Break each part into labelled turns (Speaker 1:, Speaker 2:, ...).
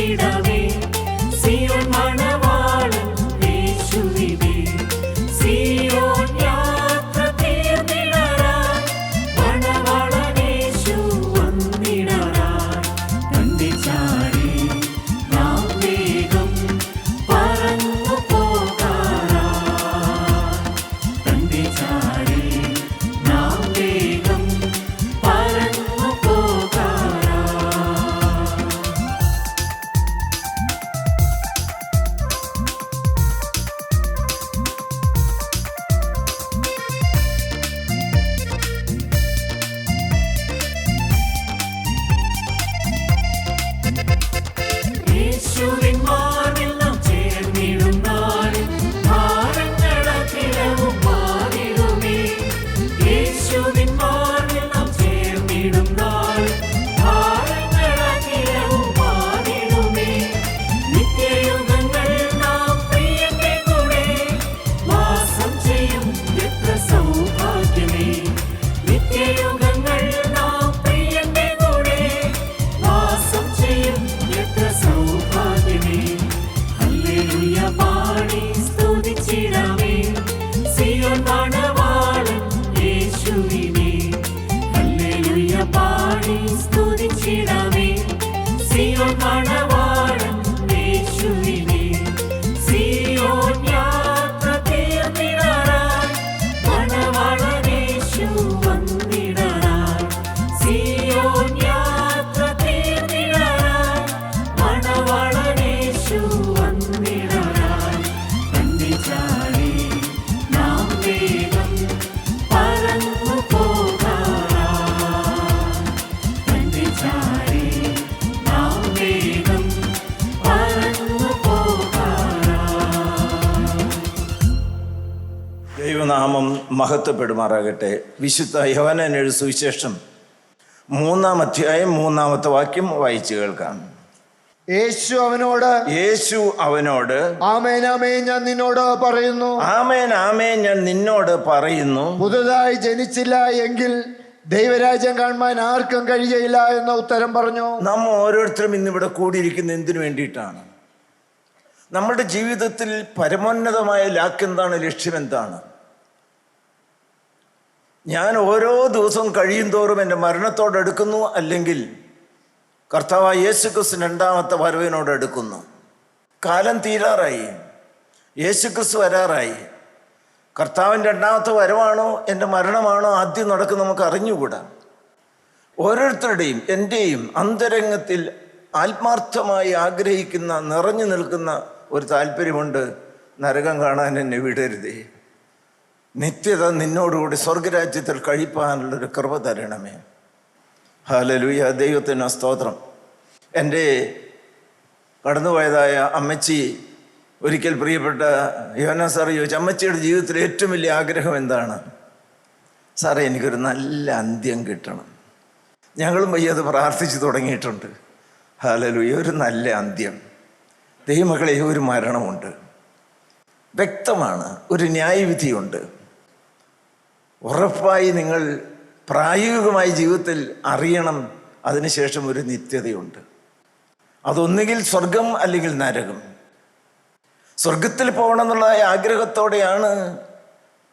Speaker 1: விடவே
Speaker 2: മഹത്വപ്പെടുമാറാകട്ടെ വിശുദ്ധ എഴുതി സുവിശേഷം മൂന്നാം അധ്യായം മൂന്നാമത്തെ വാക്യം വായിച്ചു കേൾക്കാം.
Speaker 3: യേശു അവനോട്
Speaker 2: യേശു അവനോട്
Speaker 3: ആമേൻ ആമേൻ ഞാൻ നിന്നോട് പറയുന്നു.
Speaker 2: ആമേൻ ആമേൻ ഞാൻ നിന്നോട് പറയുന്നു.
Speaker 3: പുതുതായി ജനിച്ചില്ല എങ്കിൽ ദൈവരാജ്യം കാണുവാൻ ആർക്കും കഴിയയില്ല എന്ന ഉത്തരം പറഞ്ഞു.
Speaker 2: നാം ഓരോരുത്തരും ഇന്നിവിടെ കൂടിയിരിക്കുന്ന എന്തിനു വേണ്ടിയിട്ടാണ്? നമ്മുടെ ജീവിതത്തിൽ പരമോന്നതമായ ലാക്ക് എന്താണ്? ലക്ഷ്യം എന്താണ്? ഞാൻ ഓരോ ദിവസവും കഴിയും തോറും എന്റെ മരണത്തോടടുക്കുന്നു അല്ലെങ്കിൽ കർത്താവ് യേശു ക്രിസ്തു രണ്ടാമത്തെ വരവിനോട് അടുക്കുന്നു കാലം തീരാറായി. യേശു ക്രിസ്തു വരാറായി. കർത്താവിന്റെ രണ്ടാമത്തെ വരവാണോ എന്റെ മരണമാണോ ആദ്യം നടക്കുന്ന നമുക്ക് അറിഞ്ഞുകൂടാ. ഓരോരുത്തരുടെയും എന്റെയും അന്തരംഗത്തിൽ ആത്മാർത്ഥമായി ആഗ്രഹിക്കുന്ന നിറഞ്ഞു നിൽക്കുന്ന ഒരു താല്പര്യമുണ്ട്. നരകം കാണാൻ എന്നെ വിടരുതേ. നിത്യത നിന്നോടുകൂടി സ്വർഗരാജ്യത്തിൽ കഴിപ്പാനുള്ളൊരു കൃപ തരണമേ. ഹാലലുയ ദൈവത്തിന് സ്തോത്രം. എന്റെ കടന്നുപോയതായ അമ്മച്ചി ഒരിക്കൽ പ്രിയപ്പെട്ട യോന സാർ ചോദിച്ചു അമ്മച്ചിയുടെ ജീവിതത്തിൽ ഏറ്റവും വലിയ ആഗ്രഹം എന്താണ്? സാറേ എനിക്കൊരു നല്ല അന്ത്യം കിട്ടണം. ഞങ്ങളും വയ്യത് പ്രാർത്ഥിച്ചു തുടങ്ങിയിട്ടുണ്ട്. ഹാലലുയ ഒരു നല്ല അന്ത്യം. ദൈവമകളെ ഒരു മരണമുണ്ട്. വ്യക്തമാണ്. ഒരു ന്യായവിധിയുണ്ട്. ഉറപ്പായി നിങ്ങൾ പ്രായോഗികമായി ജീവിതത്തിൽ അറിയണം. അതിനുശേഷം ഒരു നിത്യതയുണ്ട്. അതൊന്നുകിൽ സ്വർഗം അല്ലെങ്കിൽ നരകം. സ്വർഗത്തിൽ പോകണം എന്നുള്ള ആഗ്രഹത്തോടെയാണ്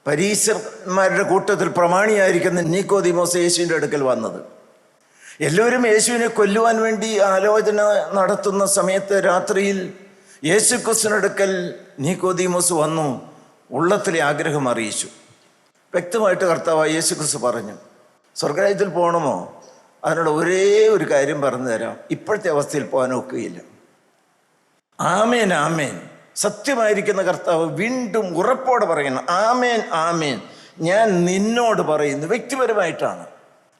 Speaker 2: പരീശന്മാരുടെ കൂട്ടത്തിൽ പ്രമാണിയായിരിക്കുന്ന നീക്കോദിമോസ് യേശുവിന്റെ അടുക്കൽ വന്നത്. എല്ലാവരും യേശുവിനെ കൊല്ലുവാൻ വേണ്ടി ആലോചന നടത്തുന്ന സമയത്ത് രാത്രിയിൽ യേശു ക്രിസ്തുവിനടുക്കൽ നീക്കോദീമോസ് വന്നു ഉള്ളത്തിലെ ആഗ്രഹം അറിയിച്ചു. വ്യക്തമായിട്ട് കർത്താവ് യേശു ക്രിസ്തു പറഞ്ഞു സ്വർഗരാജ്യത്തിൽ പോകണമോ? അതിനോട് ഒരേ ഒരു കാര്യം പറഞ്ഞു തരാം. ഇപ്പോഴത്തെ അവസ്ഥയിൽ പോകാൻ ഒക്കുകയില്ല. ആമേൻ ആമേൻ. സത്യമായിരിക്കുന്ന കർത്താവ് വീണ്ടും ഉറപ്പോടെ പറയുന്നു ആമേൻ ആമേൻ. ഞാൻ നിന്നോട് പറയുന്നു. വ്യക്തിപരമായിട്ടാണ്.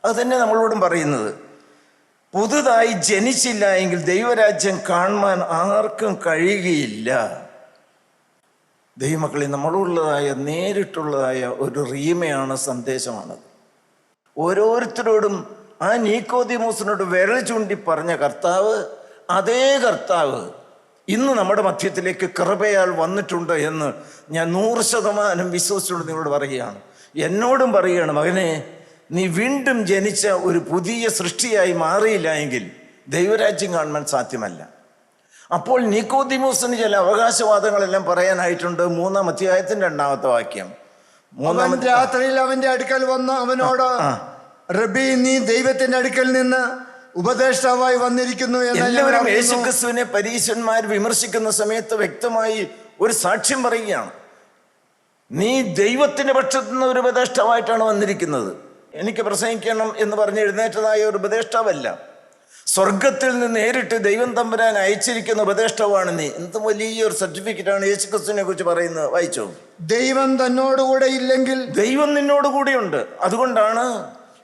Speaker 2: അത് തന്നെ നമ്മളോടും പറയുന്നത്. പുതുതായി ജനിച്ചില്ല എങ്കിൽ ദൈവരാജ്യം കാണുവാൻ ആർക്കും കഴിയുകയില്ല. ദൈവമക്കളെ നമ്മളുള്ളതായ നേരിട്ടുള്ളതായ ഒരു റീമയാണ് സന്ദേശമാണത്. ഓരോരുത്തരോടും ആ നീക്കോദിമോസിനോട് വിരൽ ചൂണ്ടി പറഞ്ഞ കർത്താവ് അതേ കർത്താവ് ഇന്ന് നമ്മുടെ മധ്യത്തിലേക്ക് കൃപയാൽ വന്നിട്ടുണ്ട് എന്ന് ഞാൻ നൂറ് ശതമാനം വിശ്വസിച്ചുകൊണ്ട് നിങ്ങളോട് പറയുകയാണ്. എന്നോടും പറയുകയാണ് മകനെ നീ വീണ്ടും ജനിച്ച ഒരു പുതിയ സൃഷ്ടിയായി മാറിയില്ല എങ്കിൽ ദൈവരാജ്യം കാണുവാൻ സാധ്യമല്ല. അപ്പോൾ നീക്കോദിമോസിന് ചില അവകാശവാദങ്ങളെല്ലാം പറയാനായിട്ടുണ്ട്. മൂന്നാം അധ്യായത്തിന്റെ രണ്ടാമത്തെ വാക്യം. മൂന്നാം
Speaker 3: രാത്രിയിൽ അവന്റെ അടുക്കൽ വന്ന അവനോട് റബി നീ ദൈവത്തിന്റെ അടുക്കൽ നിന്ന് ഉപദേഷ്ടാവായി വന്നിരിക്കുന്നു
Speaker 2: എല്ലാവരും യേശുക്രിസ്തുവിനെ പരീശന്മാർ വിമർശിക്കുന്ന സമയത്ത് വ്യക്തമായി ഒരു സാക്ഷ്യം പറയുകയാണ്. നീ ദൈവത്തിന്റെ പക്ഷത്തു നിന്ന് ഒരു ഉപദേഷ്ടാവായിട്ടാണ് വന്നിരിക്കുന്നത്. എനിക്ക് പ്രസംഗിക്കണം എന്ന് പറഞ്ഞ് എഴുന്നേറ്റതായ ഒരു ഉപദേഷ്ടാവല്ല. സ്വർഗത്തിൽ നിന്ന് നേരിട്ട് ദൈവം തമ്പുരാൻ അയച്ചിരിക്കുന്ന ഉപദേഷ്ടാവാണ് നീ. എന്ത് വലിയൊരു സർട്ടിഫിക്കറ്റാണ് യേശുക്രിസ്തുവിനെ കുറിച്ച് പറയുന്നത്? വായിച്ചോ.
Speaker 3: ദൈവം തന്നോടുകൂടെ ഇല്ലെങ്കിൽ
Speaker 2: ദൈവം നിന്നോട് കൂടെയുണ്ട് അതുകൊണ്ടാണ്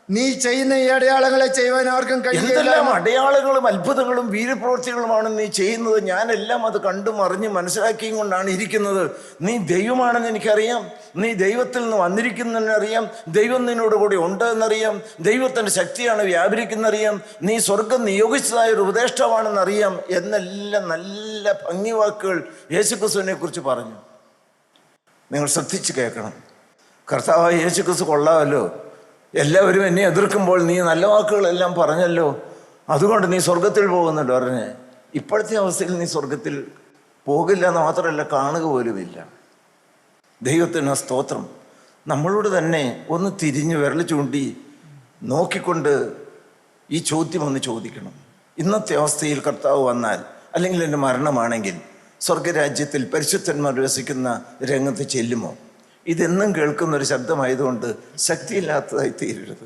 Speaker 3: നീ ചെയ്യുന്ന ഈ അടയാളങ്ങളെ ചെയ്യുവാൻ ആർക്കും
Speaker 2: എന്തെല്ലാം അടയാളങ്ങളും അത്ഭുതങ്ങളും വീരപ്രവൃത്തികളുമാണ് നീ ചെയ്യുന്നത്? ഞാനെല്ലാം അത് കണ്ടും അറിഞ്ഞ് മനസ്സിലാക്കിയും കൊണ്ടാണ് ഇരിക്കുന്നത്. നീ ദൈവമാണെന്ന് എനിക്കറിയാം. നീ ദൈവത്തിൽ നിന്ന് വന്നിരിക്കുന്നതിനറിയാം. ദൈവം നിന്നോട് കൂടി ഉണ്ട് എന്നറിയാം. ദൈവത്തിന്റെ ശക്തിയാണ് വ്യാപരിക്കുന്നറിയാം. നീ സ്വർഗം നിയോഗിച്ചതായ ഒരു ഉപദേഷ്ടാവാണെന്നറിയാം. എന്നെല്ലാം നല്ല ഭംഗിവാക്കുകൾ യേശുക്രിസ്തുവിനെ കുറിച്ച് പറഞ്ഞു. നിങ്ങൾ ശ്രദ്ധിച്ച് കേൾക്കണം. കർത്താവായ യേശുക്രിസ്തു കൊള്ളാമല്ലോ. എല്ലാവരും എന്നെ എതിർക്കുമ്പോൾ നീ നല്ല വാക്കുകളെല്ലാം പറഞ്ഞല്ലോ. അതുകൊണ്ട് നീ സ്വർഗത്തിൽ പോകുന്നുണ്ട് പറഞ്ഞ് ഇപ്പോഴത്തെ അവസ്ഥയിൽ നീ സ്വർഗത്തിൽ പോകില്ല എന്ന് മാത്രമല്ല കാണുക പോലുമില്ല. ദൈവത്തിന് സ്തോത്രം. നമ്മളോട് തന്നെ ഒന്ന് തിരിഞ്ഞ് വിരൽ ചൂണ്ടി നോക്കിക്കൊണ്ട് ഈ ചോദ്യം ഒന്ന് ചോദിക്കണം. ഇന്നത്തെ അവസ്ഥയിൽ കർത്താവ് വന്നാൽ അല്ലെങ്കിൽ എന്റെ മരണമാണെങ്കിൽ സ്വർഗരാജ്യത്തിൽ പരിശുദ്ധന്മാർ വസിക്കുന്ന രംഗത്ത് ചെല്ലുമോ? ഇതെന്നും കേൾക്കുന്ന ഒരു ശബ്ദമായതുകൊണ്ട് ശക്തിയില്ലാത്തതായി തീരരുത്.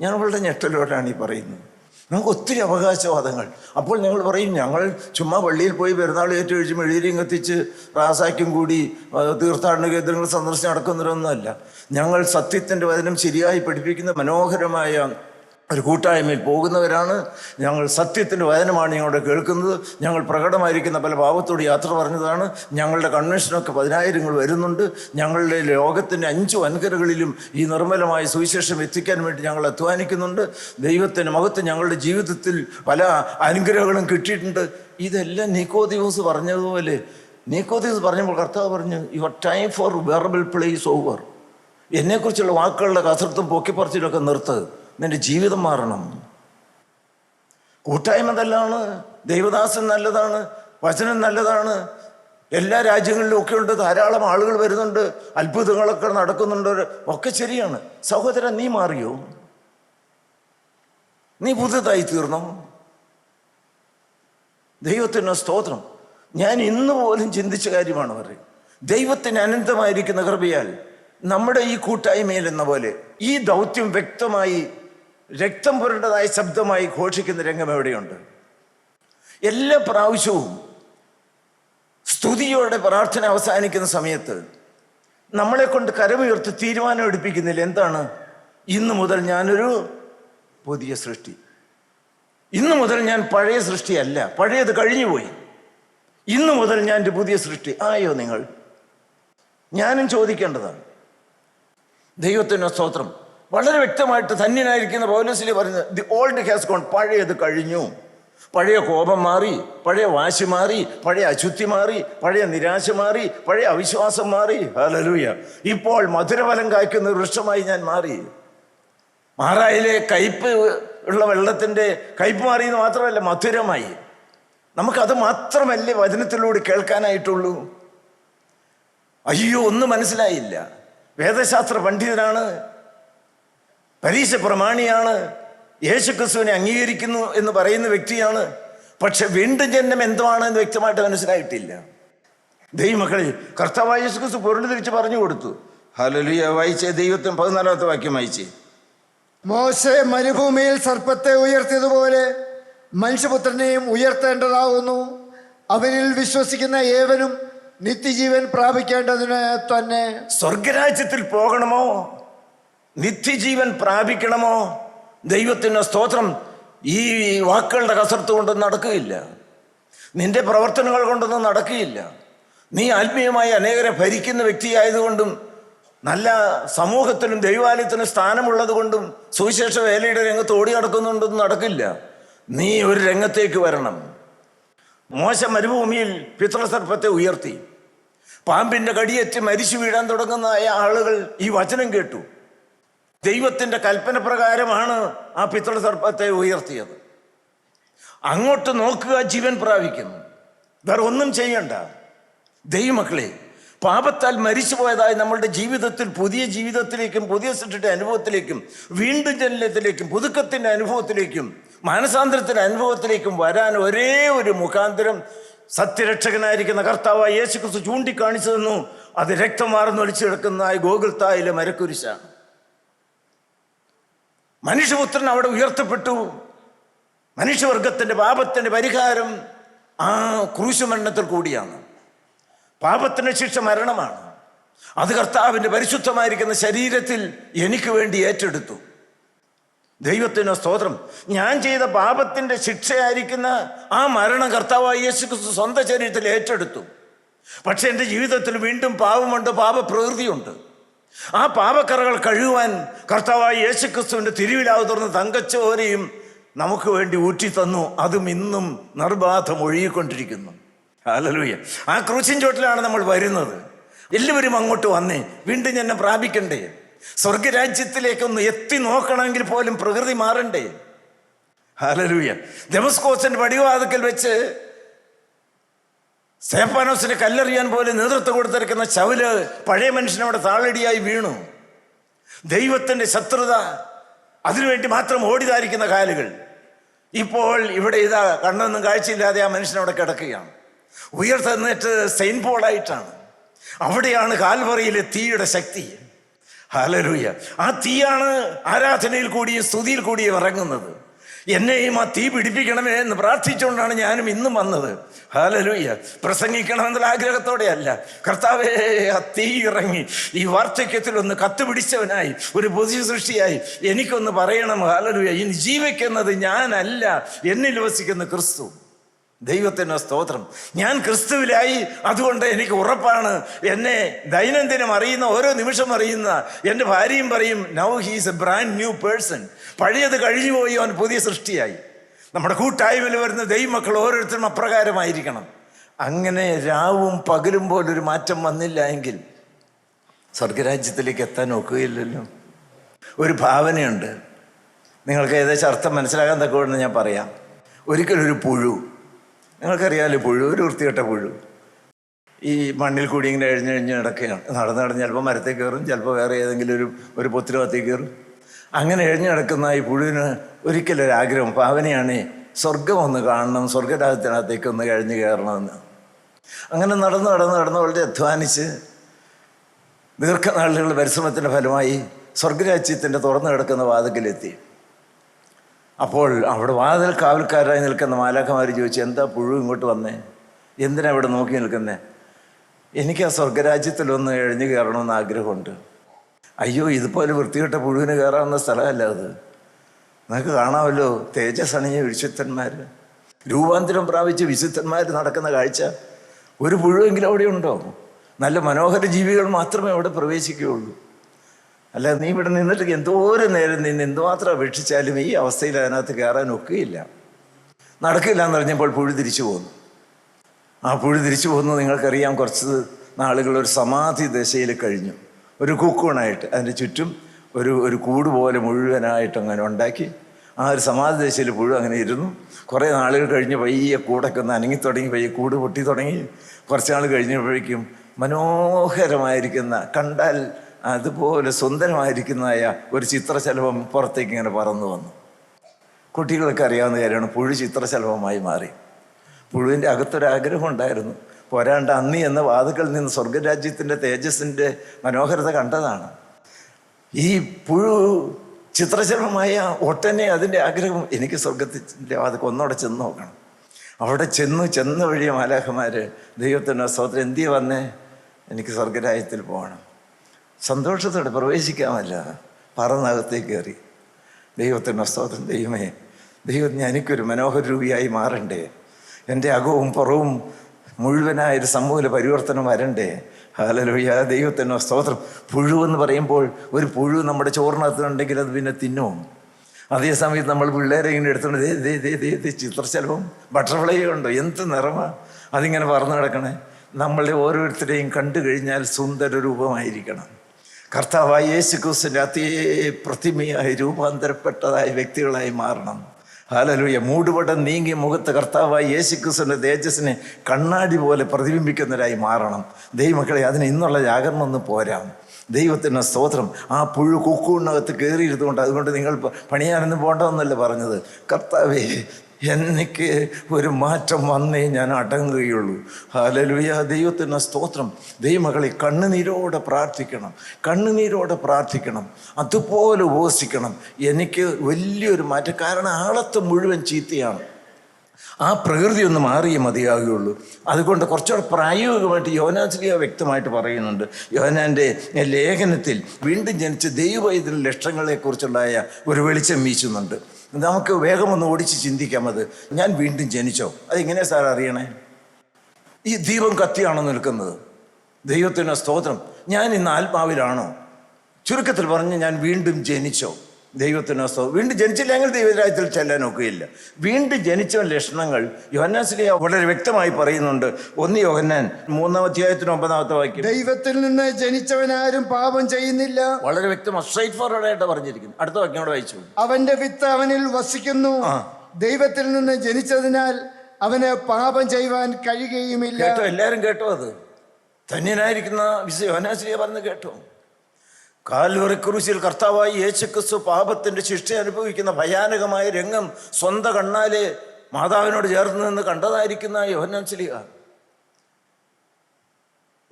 Speaker 2: ഞാൻ അവളുടെ ഞെട്ടലോടാണ് ഈ പറയുന്നത്. നമുക്ക് ഒത്തിരി അവകാശവാദങ്ങൾ. അപ്പോൾ ഞങ്ങൾ പറയും ഞങ്ങൾ ചുമ്മാ പള്ളിയിൽ പോയി പെരുന്നാൾ ഏറ്റൊഴിച്ച് മെഴുതിരിയും കത്തിച്ച് റാസാക്കും കൂടി തീർത്ഥാടന കേന്ദ്രങ്ങൾ സന്ദർശനം നടക്കുന്നവരൊന്നുമല്ല. ഞങ്ങൾ സത്യത്തിന്റെ വചനം ശരിയായി പഠിപ്പിക്കുന്ന മനോഹരമായ ഒരു കൂട്ടായ്മയിൽ പോകുന്നവരാണ്. ഞങ്ങൾ സത്യത്തിന്റെ വചനമാണ് ഞങ്ങളുടെ കേൾക്കുന്നത്. ഞങ്ങൾ പ്രകടമായിരിക്കുന്ന പല ഭാവത്തോട് യാത്ര പറഞ്ഞതാണ്. ഞങ്ങളുടെ കൺവെൻഷനൊക്കെ പതിനായിരങ്ങൾ വരുന്നുണ്ട്. ഞങ്ങളുടെ ലോകത്തിന്റെ അഞ്ച് വൻകരകളിലും ഈ നിർമ്മലമായ സുവിശേഷം എത്തിക്കാൻ വേണ്ടി ഞങ്ങൾ അധ്വാനിക്കുന്നുണ്ട്. ദൈവത്തിന്റെ മഹത്വം ഞങ്ങളുടെ ജീവിതത്തിൽ പല അനുഗ്രഹങ്ങളും കിട്ടിയിട്ടുണ്ട്. ഇതെല്ലാം നിക്കോദിയോസ് പറഞ്ഞതുപോലെ. നിക്കോദിയോസ് പറഞ്ഞപ്പോൾ കർത്താവ് പറഞ്ഞു your time for venerable place over എന്നെക്കുറിച്ചുള്ള വാക്കുകളുടെ കസർത്തും പൊക്കിപ്പറച്ചിലൊക്കെ നിർത്ത്. നിന്റെ ജീവിതം മാറണം. കൂട്ടായ്മ നല്ലതാണ് ദൈവദാസൻ നല്ലതാണ് വചനം നല്ലതാണ്. എല്ലാ രാജ്യങ്ങളിലും ഒക്കെ ഉണ്ട് ധാരാളം ആളുകൾ വരുന്നുണ്ട് അത്ഭുതങ്ങളൊക്കെ നടക്കുന്നുണ്ട് ഒക്കെ ശരിയാണ്. സഹോദരൻ നീ മാറിയോ? നീ പുതുതായി തീർന്നോ? ദൈവത്തിന് സ്തോത്രം. ഞാൻ ഇന്ന് പോലും ചിന്തിച്ച കാര്യമാണ് പറയും ദൈവത്തിന് അനന്തമായിരിക്കുന്ന കൃപയാൽ നമ്മുടെ ഈ കൂട്ടായ്മയിൽ എന്ന പോലെ ഈ ദൗത്യം വ്യക്തമായി രക്തം പുരണ്ടതായ ശബ്ദമായി ഘോഷിക്കുന്ന രംഗം എവിടെയുണ്ട്? എല്ലാ പ്രാവശ്യവും സ്തുതിയോടെ പ്രാർത്ഥന അവസാനിക്കുന്ന സമയത്ത് നമ്മളെ കൊണ്ട് കരമുയർത്ത് തീരുമാനം എടുപ്പിക്കുന്നില്ല എന്താണ്? ഇന്നു മുതൽ ഞാനൊരു പുതിയ സൃഷ്ടി. ഇന്നു മുതൽ ഞാൻ പഴയ സൃഷ്ടിയല്ല പഴയത് കഴിഞ്ഞുപോയി. ഇന്നു മുതൽ ഞാൻ ഒരു പുതിയ സൃഷ്ടി. ആയോ നിങ്ങൾ? ഞാനും ചോദിക്കേണ്ടതാണ്. ദൈവത്തിന്റെ സ്തോത്രം. വളരെ വ്യക്തമായിട്ട് ധന്യനായിരിക്കുന്ന പൗലോസിലെ പറയുന്നത് ദി ഓൾഡ് ഹാസ് ഗോൺ പഴയത് കഴിഞ്ഞു. പഴയ കോപം മാറി പഴയ വാശി മാറി പഴയ അശുദ്ധി മാറി പഴയ നിരാശ മാറി പഴയ അവിശ്വാസം മാറി. ഹലലൂയ ഇപ്പോൾ മധുരഫലം കായ്ക്കുന്ന വൃക്ഷമായി ഞാൻ മാറി. മാറായിലെ കയ്പ് ഉള്ള വെള്ളത്തിന്റെ കയ്പ് മാറിയെന്ന് മാത്രമല്ല മധുരമായി. നമുക്കത് മാത്രമല്ലേ വചനത്തിലൂടെ കേൾക്കാനായിട്ടുള്ളൂ? അയ്യോ ഒന്നും മനസ്സിലായില്ല. വേദശാസ്ത്ര പണ്ഡിതനാണ്. പരീക്ഷ പ്രമാണിയാണ്. യേശുക്രിസ്തുവിനെ അംഗീകരിക്കുന്നു എന്ന് പറയുന്ന വ്യക്തിയാണ്. പക്ഷെ വീണ്ടും ജന്മം എന്തുവാണ് എന്ന് വ്യക്തമായിട്ട് മനസ്സിലായിട്ടില്ല. ദൈവമക്കളെ കർത്താവായ യേശുക്രിസ്തു പൊരുൾ തിരിച്ച് പറഞ്ഞു കൊടുത്തു. ഹലലിയ വായിച്ചേ ദൈവത്തിന് പതിനാലാമത്തെ വാക്യം വായിച്ചേ.
Speaker 3: മോശ മരുഭൂമിയിൽ സർപ്പത്തെ ഉയർത്തിയതുപോലെ മനുഷ്യപുത്രനെയും ഉയർത്തേണ്ടതാകുന്നു അവനിൽ വിശ്വസിക്കുന്ന ഏവനും നിത്യജീവൻ പ്രാപിക്കേണ്ടതിന് തന്നെ
Speaker 2: സ്വർഗരാജ്യത്തിൽ പോകണമോ? നിത്യജീവൻ പ്രാപിക്കണമോ? ദൈവത്തിന് സ്തോത്രം. ഈ വാക്കുകളുടെ കസർത്ത് കൊണ്ടൊന്നും നടക്കുകയില്ല. നിന്റെ പ്രവർത്തനങ്ങൾ കൊണ്ടൊന്നും നടക്കുകയില്ല. നീ ആത്മീയമായി അനേകരെ ഭരിക്കുന്ന വ്യക്തിയായതുകൊണ്ടും നല്ല സമൂഹത്തിനും ദൈവാലയത്തിനും സ്ഥാനമുള്ളത് കൊണ്ടും സുവിശേഷ വേലയുടെ രംഗത്ത് ഓടി നടക്കുന്നുണ്ടെന്ന് നടക്കില്ല. നീ ഒരു രംഗത്തേക്ക് വരണം. മോശ മരുഭൂമിയിൽ പിതൃസർപ്പത്തെ ഉയർത്തി. പാമ്പിന്റെ കടിയേറ്റ് മരിച്ചു വീഴാൻ തുടങ്ങുന്ന ആളുകൾ ഈ വചനം കേട്ടു. ദൈവത്തിന്റെ കൽപ്പന പ്രകാരമാണ് ആ പിതൃസർപ്പത്തെ ഉയർത്തിയത്. അങ്ങോട്ട് നോക്കുക ജീവൻ പ്രാപിക്കുന്നു. വേറെ ഒന്നും ചെയ്യണ്ട. ദൈവമക്കളെ പാപത്താൽ മരിച്ചുപോയതായ നമ്മളുടെ ജീവിതത്തിൽ പുതിയ ജീവിതത്തിലേക്കും പുതിയ സൃഷ്ടിയുടെ അനുഭവത്തിലേക്കും വീണ്ടും ജനനത്തിലേക്കും പുതുക്കത്തിന്റെ അനുഭവത്തിലേക്കും മാനസാന്തരത്തിന്റെ അനുഭവത്തിലേക്കും വരാൻ ഒരേ ഒരു മുഖാന്തരം സത്യരക്ഷകനായിരിക്കുന്ന കർത്താവായ യേശുക്രിസ്തു ചൂണ്ടിക്കാണിച്ചു തന്നു. അത് രക്തം ഒലിച്ചു കിടക്കുന്നതായി ഗോകുൽത്തായിലെ മരക്കുരിശാണ്. മനുഷ്യപുത്രൻ അവിടെ ഉയർത്തപ്പെട്ടു. മനുഷ്യവർഗത്തിന്റെ പാപത്തിന്റെ പരിഹാരം ആ ക്രൂശുമരണത്തിൽ കൂടിയാണ്. പാപത്തിന് ശിക്ഷ മരണമാണ്. അത് കർത്താവിന്റെ പരിശുദ്ധമായിരിക്കുന്ന ശരീരത്തിൽ എനിക്ക് വേണ്ടി ഏറ്റെടുത്തു. ദൈവത്തിന് സ്തോത്രം. ഞാൻ ചെയ്ത പാപത്തിന്റെ ശിക്ഷയായിരിക്കുന്ന ആ മരണം കർത്താവായ യേശു ക്രിസ്തു സ്വന്തം ശരീരത്തിൽ ഏറ്റെടുത്തു. പക്ഷെ എന്റെ ജീവിതത്തിൽ വീണ്ടും പാപമുണ്ട് പാപപ്രകൃതിയുണ്ട്. ആ പാപക്കറകൾ കഴുകുവാൻ കർത്താവായ യേശു ക്രിസ്തുവിന്റെ തിരുവിലാവ് തുറന്ന് തങ്കച്ചോരയും നമുക്ക് വേണ്ടി ഊറ്റി തന്നു. അതും ഇന്നും നിർബാധം ഒഴുകിക്കൊണ്ടിരിക്കുന്നു. ഹല്ലേലൂയ. ആ ക്രൂശിൻ ചോട്ടിലാണ് നമ്മൾ വരുന്നത്. എല്ലാവരും അങ്ങോട്ട് വന്നേ. വീണ്ടും എന്നെ പ്രാപിക്കണ്ടേ? സ്വർഗരാജ്യത്തിലേക്കൊന്ന് എത്തി നോക്കണമെങ്കിൽ പോലും പ്രകൃതി മാറണ്ടേ? ഹലലൂയ ദമസ്കോസിന്റെ പടിവാതക്കൽ വെച്ച് സേപ്പാനോസിന് കല്ലെറിയാൻ പോലെ നേതൃത്വം കൊടുത്തിരിക്കുന്ന ശവൽ പഴയ മനുഷ്യനവിടെ താളടിയായി വീണു. ദൈവത്തിന്റെ ശത്രുത അതിനുവേണ്ടി മാത്രം ഓടിതാരിക്കുന്ന കാലുകൾ. ഇപ്പോൾ ഇവിടെ ഇതാ കണ്ണൊന്നും കാഴ്ചയില്ലാതെ ആ മനുഷ്യനവിടെ കിടക്കുകയാണ്. ഉയർത്തെന്നിട്ട് സെയിൻ പോളായിട്ടാണ് അവിടെയാണ് കാൽവറിയിലെ തീയുടെ ശക്തി. ഹലലൂയ ആ തീയാണ് ആരാധനയിൽ കൂടിയും സ്തുതിയിൽ കൂടിയും ഇറങ്ങുന്നത്. എന്നെയും ആ തീ പിടിപ്പിക്കണമേ എന്ന് പ്രാർത്ഥിച്ചുകൊണ്ടാണ് ഞാനും ഇന്നും വന്നത്. ഹാലലൂയ്യ പ്രസംഗിക്കണമെന്നുള്ള ആഗ്രഹത്തോടെയല്ല. കർത്താവേ ആ തീ ഇറങ്ങി. ഈ വാർദ്ധക്യത്തിൽ ഒന്ന് കത്തുപിടിച്ചവനായി ഒരു പുതിയ സൃഷ്ടിയായി എനിക്കൊന്ന് പറയണം. ഹാലലൂയ ഇനി ജീവിക്കുന്നത് ഞാനല്ല. എന്നിൽ വസിക്കുന്ന ക്രിസ്തു. ദൈവത്തിന് സ്തോത്രം. ഞാൻ ക്രിസ്തുവിലായി. അതുകൊണ്ട് എനിക്ക് ഉറപ്പാണ്. എന്നെ ദൈനംദിനം അറിയുന്ന ഓരോ നിമിഷം അറിയുന്ന എന്റെ ഭാര്യയും പറയും now he's a brand new person പഴയത് കഴിഞ്ഞു പോയി അവൻ പുതിയ സൃഷ്ടിയായി. നമ്മുടെ കൂട്ടായ്മയിൽ വരുന്ന ദൈവമക്കൾ ഓരോരുത്തരും അപ്രകാരമായിരിക്കണം. അങ്ങനെ രാവും പകലും പോലൊരു മാറ്റം വന്നില്ല എങ്കിൽ സ്വർഗരാജ്യത്തിലേക്ക് എത്താൻ ഒക്കുകയില്ലല്ലോ. ഒരു ഭാവനയുണ്ട്. നിങ്ങൾക്ക് ഏകദേശം അർത്ഥം മനസ്സിലാകാൻ തക്കവണ്ണം ഞാൻ പറയാം. ഒരിക്കലൊരു പുഴു. നിങ്ങൾക്കറിയാമല്ലോ പുഴു ഒരു വൃത്തികെട്ട പുഴു. ഈ മണ്ണിൽ കൂടി ഇങ്ങനെ എഴിഞ്ഞ് എഴിഞ്ഞ് നടക്കുകയാണ്. നടന്ന് നടന്ന് ചിലപ്പോൾ മരത്തിൽ കയറും ചിലപ്പോൾ വേറെ ഏതെങ്കിലും ഒരു ഒരു പൊത്തിനകത്തേക്ക് കയറും. അങ്ങനെ എഴിഞ്ഞു കിടക്കുന്ന ഈ പുഴുവിന് ഒരിക്കലൊരു ആഗ്രഹം ഭാവനയാണ് സ്വർഗം ഒന്ന് കാണണം സ്വർഗരാജ്യത്തിനകത്തേക്ക് ഒന്ന് കഴിഞ്ഞു കയറണമെന്ന്. അങ്ങനെ നടന്ന് നടന്ന് നടന്ന് വളരെ അധ്വാനിച്ച് ദീർഘനാളുകളുടെ പരിശ്രമത്തിന്റെ ഫലമായി സ്വർഗരാജ്യത്തിന്റെ തുറന്നു കിടക്കുന്ന വാതിക്കലെത്തി അപ്പോൾ അവിടെ വാതിൽ കാവൽക്കാരായി നിൽക്കുന്ന മാലാഖമാർ ചോദിച്ചു എന്താ പുഴു ഇങ്ങോട്ട് വന്നേ? എന്തിനാണ് ഇവിടെ നോക്കി നിൽക്കുന്നേ? എനിക്ക് ആ സ്വർഗരാജ്യത്തിലൊന്ന് എഴിഞ്ഞു കയറണമെന്ന് ആഗ്രഹമുണ്ട്. അയ്യോ ഇതുപോലെ വൃത്തികെട്ട പുഴുവിന് കയറാവുന്ന സ്ഥലമല്ല അത്. നിങ്ങൾക്ക് കാണാമല്ലോ തേജസ് അണിഞ്ഞ വിശുദ്ധന്മാർ രൂപാന്തരം പ്രാപിച്ച് വിശുദ്ധന്മാർ നടക്കുന്ന കാഴ്ച. ഒരു പുഴുവെങ്കിലും അവിടെ ഉണ്ടോ? നല്ല മനോഹര ജീവികൾ മാത്രമേ അവിടെ പ്രവേശിക്കുകയുള്ളൂ. അല്ല നീ ഇവിടെ നിന്നിട്ട് എന്തോരം നേരം നിന്ന് എന്തുമാത്രം അപേക്ഷിച്ചാലും ഈ അവസ്ഥയിൽ അതിനകത്ത് കയറാൻ ഒക്കുകയില്ല. നടക്കില്ല എന്ന് പറഞ്ഞപ്പോൾ പുഴു തിരിച്ചു പോന്നു. ആ പുഴു തിരിച്ചു പോകുന്നത് നിങ്ങൾക്കറിയാം കുറച്ച് നാളുകൾ ഒരു സമാധി ദശയിൽ കഴിഞ്ഞു. ഒരു കുക്കൂണായിട്ട് അതിന്റെ ചുറ്റും ഒരു ഒരു കൂട് പോലെ മുഴുവനായിട്ട് അങ്ങനെ ഉണ്ടാക്കി. ആ ഒരു സമാധി പുഴു അങ്ങനെ ഇരുന്നു. കുറേ നാളുകൾ കഴിഞ്ഞ് പയ്യെ കൂടൊക്കെ ഒന്ന് അനങ്ങി തുടങ്ങി പയ്യെ കൂട് പൊട്ടി തുടങ്ങി. കുറച്ച് നാൾ കഴിഞ്ഞപ്പോഴേക്കും മനോഹരമായിരിക്കുന്ന കണ്ടാൽ അതുപോലെ സുന്ദരമായിരിക്കുന്നതായ ഒരു ചിത്രശലഭം പുറത്തേക്ക് ഇങ്ങനെ പറന്നു വന്നു. കുട്ടികൾക്ക് അറിയാവുന്ന കാര്യമാണ് പുഴു ചിത്രശലഭമായി മാറി. പുഴുവിന്റെ അകത്തൊരാഗ്രഹം ഉണ്ടായിരുന്നു. പോരാണ്ട് അന്നി എന്ന വാതുക്കളിൽ നിന്ന് സ്വർഗരാജ്യത്തിന്റെ തേജസ്സിന്റെ മനോഹരത കണ്ടതാണ്. ഈ പുഴു ചിത്രശലമായ ഒട്ടനെ അതിന്റെ ആഗ്രഹം എനിക്ക് സ്വർഗത്തിന്റെ വാതുക്കൾ ഒന്നോടെ ചെന്ന് നോക്കണം. അവിടെ ചെന്നു ചെന്ന വഴിയ മാലാഖമാർ ദൈവത്തിന്റെ സ്തോത്രം എന്തിയെ വന്നേ? എനിക്ക് സ്വർഗരാജ്യത്തിൽ പോകണം. സന്തോഷത്തോടെ പ്രവേശിക്കാമല്ല. പറന്നകത്തേക്ക് കയറി. ദൈവത്തിന്റെ സ്തോത്രം ദൈവമേ ദൈവം എനിക്കൊരു മനോഹര രൂപിയായി മാറണ്ടേ? എന്റെ അകവും പുറവും മുഴുവനായൊരു സമൂല പരിവർത്തനം വരണ്ടേ? ഹാലലുയ ദൈവത്തിനോ സ്തോത്രം. പുഴു എന്ന് പറയുമ്പോൾ ഒരു പുഴു നമ്മുടെ ചോറിനകത്തുണ്ടെങ്കിൽ അത് പിന്നെ തിന്നും. അതേസമയത്ത് നമ്മൾ പിള്ളേരെ ഇങ്ങനെ എടുത്തോണ്ട് ദേ ദേ ദേ ദേ ദേ ചിത്രശലഭം ബട്ടർഫ്ലൈ ഉണ്ടോ? എന്ത് നിറമാ? അതിങ്ങനെ പറന്നു കിടക്കണേ. നമ്മളെ ഓരോരുത്തരെയും കണ്ടു കഴിഞ്ഞാൽ സുന്ദര രൂപമായിരിക്കണം കർത്താവായ യേശു ക്രിസ്തുവിന്റെ അതേ പ്രതിമയായി രൂപാന്തരപ്പെട്ടതായ വ്യക്തികളായി മാറണം. ഹാലലൂയ മൂടുപടം നീങ്ങി മുഖത്ത് കർത്താവായി യേശു ക്രിസ്തുവിന്റെ തേജസ്സിനെ കണ്ണാടി പോലെ പ്രതിബിംബിക്കുന്നവരായി മാറണം. ദൈവമക്കളെ അതിന് ഇന്നുള്ള ജാഗരണം ഒന്ന് പോരാം. ദൈവത്തിന്റെ സ്തോത്രം ആ പുഴു കുക്കൂണിനകത്ത് കയറിയിരുന്നുകൊണ്ട് അതുകൊണ്ട് നിങ്ങൾ പണിയാനൊന്നും പോകണ്ടെന്നല്ല പറഞ്ഞത്? കർത്താവേ എനിക്ക് ഒരു മാറ്റം വന്നേ ഞാൻ അടങ്ങുകയുള്ളൂ. ഹാലലുയ ദൈവത്തിന് സ്തോത്രം. ദൈവമകളെ കണ്ണുനീരോടെ പ്രാർത്ഥിക്കണം. കണ്ണുനീരോടെ പ്രാർത്ഥിക്കണം. അതുപോലെ ഉപസിക്കണം എനിക്ക് വലിയൊരു മാറ്റം. കാരണം ആളത്ത് മുഴുവൻ ചീത്തയാണ്. ആ പ്രകൃതി ഒന്ന് മാറിയേ മതിയാകുകയുള്ളൂ. അതുകൊണ്ട് കുറച്ചുകൂടെ പ്രായോഗികമായിട്ട് യോനാചലിയ വ്യക്തമായിട്ട് പറയുന്നുണ്ട്. യോനാന്റെ ലേഖനത്തിൽ വീണ്ടും ജനിച്ച ദൈവവൈദ്യ ലക്ഷണങ്ങളെക്കുറിച്ചുണ്ടായ ഒരു വെളിച്ചം വീശുന്നുണ്ട്. നമുക്ക് വേഗം ഒന്ന് ഓടിച്ച് ചിന്തിക്കാം അത്. ഞാൻ വീണ്ടും ജനിച്ചോ? അതെങ്ങനെയാ സാർ അറിയണേ? ഈ ദീപം കത്തിയാണോ നിൽക്കുന്നത്? ദൈവത്തിന്റെ സ്തോത്രം. ഞാൻ ഇന്ന് ആത്മാവിലാണോ? ചുരുക്കത്തിൽ പറഞ്ഞ് ഞാൻ വീണ്ടും ജനിച്ചോ? ദൈവത്തിന് അസുഖം വീണ്ടും ജനിച്ചില്ലെങ്കിൽ ദൈവരാജ്യത്തിൽ ചെല്ലാൻ ഒക്കുകയില്ല വീണ്ടും ജനിച്ച ലക്ഷണങ്ങൾ യോഹന്നാസിലിയ വളരെ വ്യക്തമായി പറയുന്നുണ്ട്. ഒന്ന് യോഹന്നാൻ മൂന്നാം അധ്യായത്തിന് ഒമ്പതാമത്തെ വാക്യം.
Speaker 3: ദൈവത്തിൽ നിന്ന് ജനിച്ചവനാരും പാപം ചെയ്യുന്നില്ല.
Speaker 2: വളരെ വ്യക്തമാണ് സ്ട്രൈറ്റ് ഫോർവേഡ് ആയിട്ട് പറഞ്ഞിരിക്കുന്നു. അടുത്ത വാക്യം കൂടെ വായിച്ചു
Speaker 3: അവന്റെ വിത്ത് അവനിൽ വസിക്കുന്നു. ദൈവത്തിൽ നിന്ന് ജനിച്ചതിനാൽ അവന് പാപം ചെയ്യുവാൻ കഴിയുകയുമില്ല.
Speaker 2: കേട്ടോ? എല്ലാവരും കേട്ടോ അത്? ധന്യനായിരിക്കുന്ന വിശ്വ യോഹന്നാസിലിയ പറഞ്ഞ് കേട്ടോ. കാൽവറി ക്രൂശിൽ കർത്താവായി യേശുക്രിസ്തു പാപത്തിന്റെ ശിക്ഷ അനുഭവിക്കുന്ന ഭയാനകമായ രംഗം സ്വന്തം കണ്ണാലെ മാതാവിനോട് ചേർന്ന് നിന്ന് കണ്ടതായിരിക്കുന്ന യോഹന്നാൻസിലിയ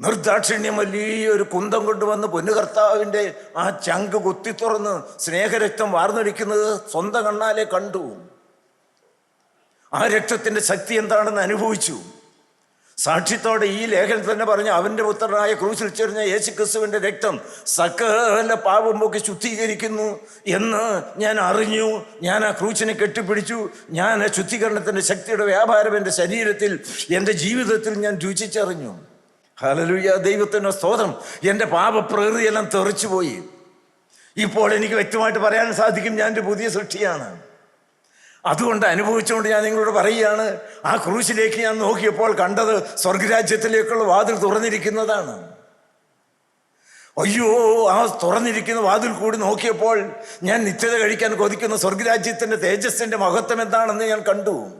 Speaker 2: നിർദാക്ഷിണ്യം വലിയൊരു കുന്തം കൊണ്ടുവന്ന് പൊന്നുകർത്താവിന്റെ ആ ചങ്ക് കുത്തി തുറന്ന് സ്നേഹരക്തം വാർന്നൊലിക്കുന്നത് സ്വന്തം കണ്ണാലെ കണ്ടു. ആ രക്തത്തിന്റെ ശക്തി എന്താണെന്ന് അനുഭവിച്ചു. സാക്ഷ്യത്തോടെ ഈ ലേഖനം തന്നെ പറഞ്ഞു അവന്റെ പുത്രനായ ക്രൂശിൽ ചെറിഞ്ഞ യേശു ക്രിസ്തുവിന്റെ രക്തം സകല പാപം പൊക്കി ശുദ്ധീകരിക്കുന്നു എന്ന് ഞാൻ അറിഞ്ഞു. ഞാൻ ആ ക്രൂശിനെ കെട്ടിപ്പിടിച്ചു. ഞാൻ ആ ശുദ്ധീകരണത്തിന്റെ ശക്തിയുടെ വ്യാപാരം എന്റെ ശരീരത്തിൽ എന്റെ ജീവിതത്തിൽ ഞാൻ രുചിച്ചറിഞ്ഞു. ഹലലുയ ദൈവത്തിന്റെ സ്തോത്രം. എന്റെ പാപപ്രകൃതിയെല്ലാം തെറിച്ചു പോയി ഇപ്പോൾ എനിക്ക് വ്യക്തമായിട്ട് പറയാൻ സാധിക്കും ഞാൻ ഒരു പുതിയ സൃഷ്ടിയാണ്. അതുകൊണ്ട് അനുഭവിച്ചുകൊണ്ട് ഞാൻ നിങ്ങളോട് പറയുകയാണ് ആ ക്രൂശിലേക്ക് ഞാൻ നോക്കിയപ്പോൾ കണ്ടത് സ്വർഗരാജ്യത്തിലേക്കുള്ള വാതിൽ തുറന്നിരിക്കുന്നതാണ്. അയ്യോ ആ തുറന്നിരിക്കുന്ന വാതിൽ കൂടി നോക്കിയപ്പോൾ ഞാൻ നിത്യത കഴിക്കാൻ കൊതിക്കുന്ന സ്വർഗരാജ്യത്തിന്റെ തേജസ്സിന്റെ മഹത്വം എന്താണെന്ന് ഞാൻ കണ്ടു.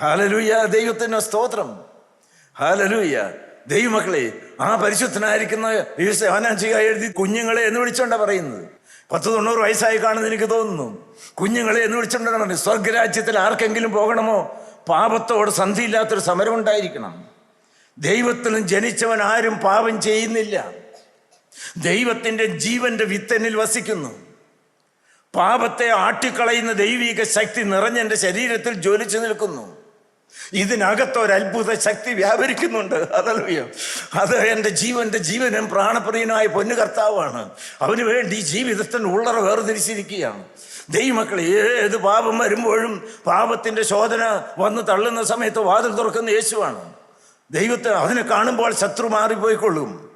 Speaker 2: ഹാലലൂയ ദൈവത്തിന്റെ സ്തോത്രം. ഹാലലൂയ ദൈവമക്കളെ ആ പരിശുദ്ധനായിരിക്കുന്ന യോനാഞ്ചിക എഴുതി കുഞ്ഞുങ്ങളെ എന്ന് വിളിച്ചോണ്ടാണ് പറയുന്നത്. പത്ത് തൊണ്ണൂറ് വയസ്സായി കാണുന്ന എനിക്ക് തോന്നുന്നു. കുഞ്ഞുങ്ങളെ എന്ന് പറയുന്നത് സ്വർഗരാജ്യത്തിൽ ആർക്കെങ്കിലും പോകണമോ? പാപത്തോട് സന്ധിയില്ലാത്തൊരു സമരം ഉണ്ടായിരിക്കണം. ദൈവത്തിലും ജനിച്ചവൻ ആരും പാപം ചെയ്യുന്നില്ല. ദൈവത്തിന്റെ ജീവന്റെ വിത്തനിൽ വസിക്കുന്നു. പാപത്തെ ആട്ടിക്കളയുന്ന ദൈവിക ശക്തി നിറഞ്ഞെന്റെ ശരീരത്തിൽ ജ്വലിച്ചു നിൽക്കുന്നു. ഇതിനകത്ത് ഒരു അത്ഭുത ശക്തി വ്യാപരിക്കുന്നുണ്ട്. അതല്ലോ അത് എന്റെ ജീവന്റെ ജീവനും പ്രാണപ്രിയനായ പൊന്നു കർത്താവാണ് അവന് വേണ്ടി ഈ ജീവിതത്തിന് ഉള്ളറ വേർതിരിച്ചിരിക്കുകയാണ്. ദൈവമക്കളെ ഏത് പാപം വരുമ്പോഴും പാപത്തിന്റെ ശോധന വന്ന് തള്ളുന്ന സമയത്ത് വാതിൽ തുറക്കുന്ന യേശുവാണ്. ദൈവത്തെ അതിനെ കാണുമ്പോൾ ശത്രു മാറിപ്പോയിക്കൊള്ളും.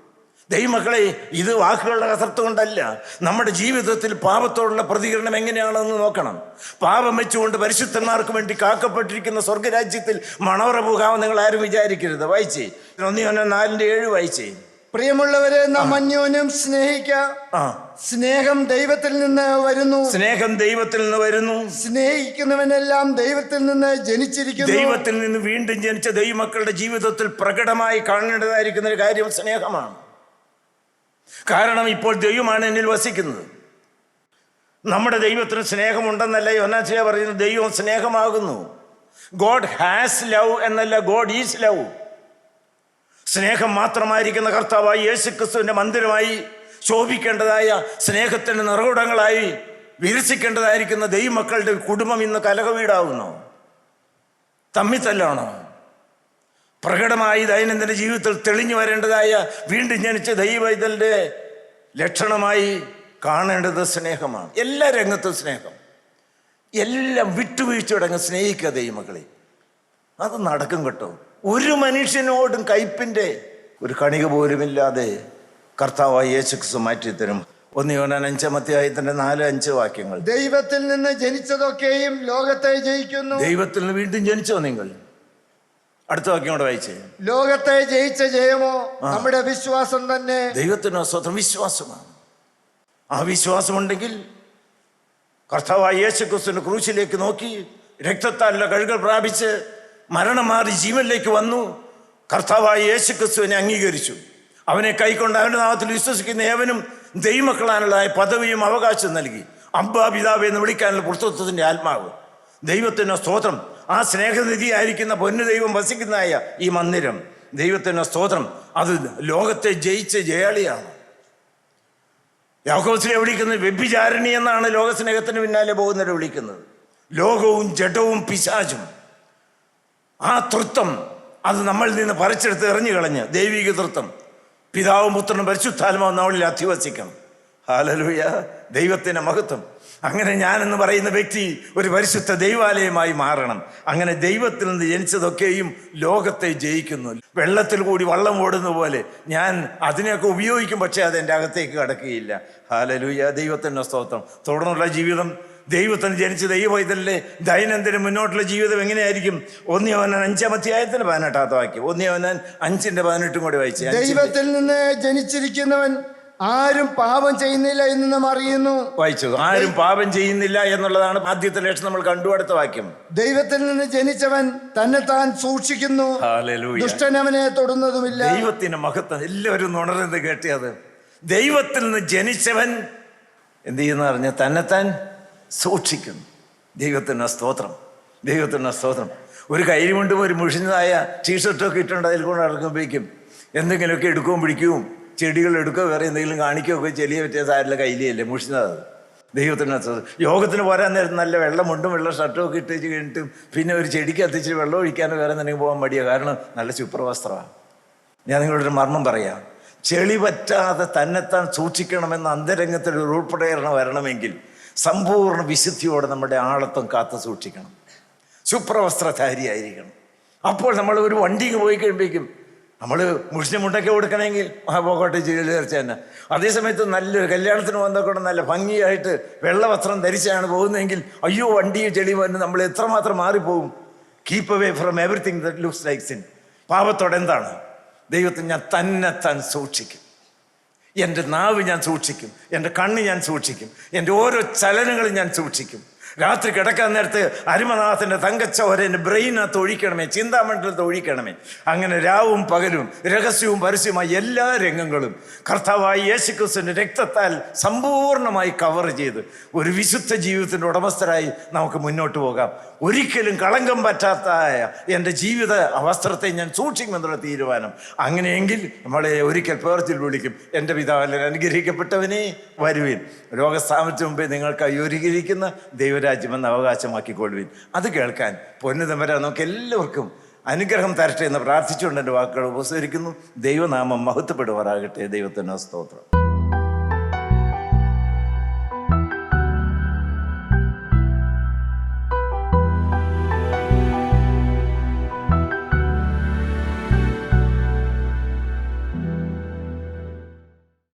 Speaker 2: ദൈവമക്കളെ ഇത് വാക്കുകളുടെ കസർത്ത് കൊണ്ടല്ല. നമ്മുടെ ജീവിതത്തിൽ പാപത്തോടുള്ള പ്രതികരണം എങ്ങനെയാണെന്ന് നോക്കണം. പാപം വെച്ചുകൊണ്ട് പരിശുദ്ധന്മാർക്ക് വേണ്ടി കാക്കപ്പെട്ടിരിക്കുന്ന സ്വർഗരാജ്യത്തിൽ മണവറ പോകാമെന്ന് നിങ്ങൾ ആരും വിചാരിക്കരുത്. വായിച്ചേ. ഒന്നി ഒന്ന നാലിന്റെ ഏഴ് വായിച്ചേ.
Speaker 3: പ്രിയമുള്ളവരെ നാം അന്യോന്യം സ്നേഹിക്ക.
Speaker 2: ആ.
Speaker 3: സ്നേഹം ദൈവത്തിൽ നിന്ന് വരുന്നു.
Speaker 2: സ്നേഹം ദൈവത്തിൽ നിന്ന് വരുന്നു.
Speaker 3: സ്നേഹിക്കുന്നവനെല്ലാം ദൈവത്തിൽ നിന്ന് ജനിച്ചിരിക്കുന്നു.
Speaker 2: ദൈവത്തിൽ നിന്ന് വീണ്ടും ജനിച്ച ദൈവമക്കളുടെ ജീവിതത്തിൽ പ്രകടമായി കാണേണ്ടതായിരിക്കുന്ന ഒരു കാര്യം സ്നേഹമാണ്. കാരണം ഇപ്പോൾ ദൈവമാണ് എന്നിൽ വസിക്കുന്നത്. നമ്മുടെ ദൈവത്തിന് സ്നേഹമുണ്ടെന്നല്ല യോനാച്ചയ പറയുന്നത്? ദൈവം സ്നേഹമാകുന്നു. ഗോഡ് ഹാസ് ലവ് എന്നല്ല ഗോഡ് ഈസ് ലവ് സ്നേഹം മാത്രമായിരിക്കുന്ന കർത്താവായി യേശു ക്രിസ്തുവിന്റെ മന്ദിരമായി ശോഭിക്കേണ്ടതായ സ്നേഹത്തിന്റെ നിറകുടങ്ങളായി വിരസിക്കേണ്ടതായിരിക്കുന്ന ദൈവമക്കളുടെ കുടുംബം ഇന്ന് കലകവീടാകുന്നു തമ്മിത്തല്ലാണോ പ്രകടമായി ദൈനംദിന ജീവിതത്തിൽ തെളിഞ്ഞു വരേണ്ടതായ വീണ്ടും ജനിച്ച ദൈവൈതലിന്റെ ലക്ഷണമായി കാണേണ്ടത് സ്നേഹമാണ്. എല്ലാ രംഗത്തും സ്നേഹം. എല്ലാം വിട്ടുവീഴ്ചയോടെ അങ്ങ് സ്നേഹിക്കുക ദൈവമക്കളെ. അത് നടക്കും കേട്ടോ. ഒരു മനുഷ്യനോടും കയ്പിന്റെ ഒരു കണിക പോലുമില്ലാതെ കർത്താവായി യേശുക്രിസ്തു മാറ്റിത്തരും. ഒന്ന് യോനാൻ അഞ്ചാം അധ്യായത്തിന്റെ നാല് അഞ്ച് വാക്യങ്ങൾ.
Speaker 3: ദൈവത്തിൽ നിന്ന് ജനിച്ചതൊക്കെയും ലോകത്തെ ജയിക്കുന്നു.
Speaker 2: ദൈവത്തിൽ നിന്ന് വീണ്ടും ജനിച്ചോ നിങ്ങൾ? അടുത്ത വാക്യം കൂടെ വായിച്ചേ.
Speaker 3: ലോകത്തെ ജയിച്ച ജയമോ നമ്മുടെ വിശ്വാസം തന്നെ?
Speaker 2: ദൈവത്തിന് സ്വന്തം വിശ്വാസമാണ്. ആ വിശ്വാസമുണ്ടെങ്കിൽ കർത്താവായ യേശു ക്രിസ്തുവിന്റെ ക്രൂശിലേക്ക് നോക്കി രക്തത്താലുള്ള കഴുകൾ പ്രാപിച്ച് മരണം മാറി ജീവനിലേക്ക് വന്നു. കർത്താവായ യേശു ക്രിസ്തുവിനെ അംഗീകരിച്ചു. അവനെ കൈക്കൊണ്ട് അവന്റെ നാമത്തിൽ വിശ്വസിക്കുന്ന ഏവനും ദൈവമക്കളാനുള്ളതായ പദവിയും അവകാശം നൽകി. അബ്ബാ പിതാവ് എന്ന് വിളിക്കാനുള്ള പുസ്തകത്തിന്റെ ആത്മാവ്. ദൈവത്തിന്റെ സ്തോത്രം ആ സ്നേഹനിധിയായിരിക്കുന്ന പൊന്നു ദൈവം വസിക്കുന്നതായ ഈ മന്ദിരം. ദൈവത്തിന്റെ സ്തോത്രം. അത് ലോകത്തെ ജയിച്ച ജയാളിയാണ് യാക്കോസിനെ വിളിക്കുന്നത് വ്യഭിചാരിണി എന്നാണ് ലോകസ്നേഹത്തിന് പിന്നാലെ പോകുന്നവരെ വിളിക്കുന്നത്. ലോകവും ജഡവും പിശാചും. ആ തൃത്വം അത് നമ്മളിൽ നിന്ന് പറിച്ചെടുത്ത് എറിഞ്ഞു കളഞ്ഞ് ദൈവിക തൃത്വം. പിതാവും പുത്രനും പരിശുദ്ധാത്മാവും നമ്മളിൽ അധിവസിക്കണം. ഹാലലൂയ ദൈവത്തിന്റെ മഹത്വം. അങ്ങനെ ഞാനെന്ന് പറയുന്ന വ്യക്തി ഒരു പരിശുദ്ധ ദൈവാലയമായി മാറണം. അങ്ങനെ ദൈവത്തിൽ നിന്ന് ജനിച്ചതൊക്കെയും ലോകത്തെ ജയിക്കുന്നു. വെള്ളത്തിൽ കൂടി വള്ളം ഓടുന്ന പോലെ ഞാൻ അതിനെയൊക്കെ ഉപയോഗിക്കും പക്ഷേ അത് എന്റെ അകത്തേക്ക് കടക്കുകയില്ല. ഹാലലൂയ ദൈവത്തിന്റെ സ്തോത്രം. തുടർന്നുള്ള ജീവിതം ദൈവത്തിന് ജനിച്ച ദൈവവൈതലിലെ ദൈനംദിനം മുന്നോട്ടുള്ള ജീവിതം എങ്ങനെയായിരിക്കും? ഒന്നിയവനൻ അഞ്ചാം അധ്യായത്തിന് പതിനെട്ടാത്ത വാക്യം. ഒന്നിയവനൻ അഞ്ചിന്റെ പതിനെട്ടും കൂടി വായിച്ചു.
Speaker 3: ദൈവത്തിൽ നിന്ന് ജനിച്ചിരിക്കുന്നവൻ ആരും പാപം ചെയ്യുന്നില്ല എന്ന് നാം അറിയുന്നു.
Speaker 2: വായിച്ചു. ആരും പാപം ചെയ്യുന്നില്ല എന്നുള്ളതാണ് ആദ്യത്തെ ലക്ഷം നമ്മൾ കണ്ടു അടുത്ത വാക്യം.
Speaker 3: ദൈവത്തിൽ നിന്ന് ജനിച്ചവൻ തന്നെ താൻ സൂക്ഷിക്കുന്നു. ദുഷ്ടനവനെ തൊടുന്നതുമില്ല.
Speaker 2: ദൈവത്തിന്റെ മഹത്വം എല്ലാവരും നുണർന്ന് കേട്ടിയത്. ദൈവത്തിൽ നിന്ന് ജനിച്ചവൻ എന്ത് ചെയ്യുന്ന പറഞ്ഞ തന്നെത്താൻ സൂക്ഷിക്കുന്നു. ദൈവത്തിന് സ്തോത്രം. ദൈവത്തിന് സ്തോത്രം. ഒരു കയ്യിൽ കൊണ്ടും ഒരു മുഷിഞ്ഞതായ ടീഷർട്ടൊക്കെ ഇട്ടുണ്ട് അതിൽ കൊണ്ട് നടക്കുമ്പോഴേക്കും എന്തെങ്കിലുമൊക്കെ എടുക്കുകയും പിടിക്കുകയും ചെടികൾ എടുക്കുകയോ വേറെ എന്തെങ്കിലും കാണിക്കുകയൊക്കെ ചെളിയെ വ്യത്യാസം ആരുടെ കയ്യിലല്ലേ മുഷിഞ്ഞത് ദൈവത്തിന് യോഗത്തിന് പോരാൻ നേരത്ത് നല്ല വെള്ളം മുണ്ടും വെള്ള ഷർട്ടും ഒക്കെ ഇട്ടേച്ച് കഴിഞ്ഞിട്ടും പിന്നെ ഒരു ചെടിക്ക് എത്തിച്ച് വെള്ളം ഒഴിക്കാനോ വേറെ എന്തെങ്കിലും പോകാൻ മടിയാണ് കാരണം നല്ല ശുപ്രവസ്ത്രമാണ് ഞാൻ നിങ്ങളൊരു മർമ്മം പറയാം. ചെളി പറ്റാതെ തന്നെത്താൻ സൂക്ഷിക്കണമെന്ന അന്തരംഗത്തിൽ ഒരു ഉൾപ്പെടേറണ വരണമെങ്കിൽ സമ്പൂർണ വിശുദ്ധിയോടെ നമ്മുടെ ആളത്വം കാത്തു സൂക്ഷിക്കണം. ശുപ്രവസ്ത്രധാരിയായിരിക്കണം അപ്പോൾ നമ്മൾ ഒരു വണ്ടിക്ക് പോയി കഴിയുമ്പോഴേക്കും നമ്മൾ മുഷിന് മുണ്ടൊക്കെ കൊടുക്കണമെങ്കിൽ പോകട്ടെ ചേർച്ച തന്നെ. അതേസമയത്ത് നല്ലൊരു കല്യാണത്തിന് വന്നൊക്കെ നല്ല ഭംഗിയായിട്ട് വെള്ള വസ്ത്രം ധരിച്ചാണ് പോകുന്നതെങ്കിൽ അയ്യോ വണ്ടിയും ചെളി വന്ന് നമ്മൾ എത്രമാത്രം മാറിപ്പോകും? Keep away from everything that looks likes in പാപത്തോടെ എന്താണ്? ദൈവത്തിന് ഞാൻ തന്നെ താൻ സൂക്ഷിക്കും. എന്റെ നാവ് ഞാൻ സൂക്ഷിക്കും. എന്റെ കണ്ണ് ഞാൻ സൂക്ഷിക്കും. എന്റെ ഓരോ ചലനങ്ങളും ഞാൻ സൂക്ഷിക്കും. രാത്രി കിടക്കാൻ നേരത്ത് അരുമനാഥന്റെ തങ്കച്ചോര എന്റെ ബ്രെയിനകത്ത് ഒഴിക്കണമേ ചിന്താമണ്ഡലത്ത് ഒഴിക്കണമേ. അങ്ങനെ രാവും പകലും രഹസ്യവും പരസ്യവുമായി എല്ലാ രംഗങ്ങളും കർത്താവായി യേശുക്രിസ്തുവിന്റെ രക്തത്താൽ സമ്പൂർണമായി കവർ ചെയ്ത് ഒരു വിശുദ്ധ ജീവിതത്തിന്റെ ഉടമസ്ഥരായി നമുക്ക് മുന്നോട്ട് പോകാം. ഒരിക്കലും കളങ്കം പറ്റാത്തായ എന്റെ ജീവിത വസ്ത്രത്തെ ഞാൻ സൂക്ഷിക്കുമെന്നുള്ള തീരുമാനം. അങ്ങനെയെങ്കിൽ നമ്മളെ ഒരിക്കൽ പേർത്തിൽ വിളിക്കും. എന്റെ പിതാവിൽ അനുഗ്രഹിക്കപ്പെട്ടവനെ വരുവിൻ. രോഗസ്ഥാപനത്തിന് മുമ്പേ നിങ്ങൾക്കായി ഒരുക്കിയിരിക്കുന്ന ദൈവരാജ്യം എന്ന അവകാശമാക്കിക്കൊള്ളുവിൻ. അത് കേൾക്കാൻ പൊന്നുതമ്പര നമുക്ക് എല്ലാവർക്കും അനുഗ്രഹം തരട്ടെ എന്ന് പ്രാർത്ഥിച്ചുകൊണ്ട് എന്റെ വാക്കുകൾ ഉപസരിക്കുന്നു. ദൈവനാമം മഹത്വപ്പെടുവാറാകട്ടെ ദൈവത്തിന്റെ സ്തോത്രം.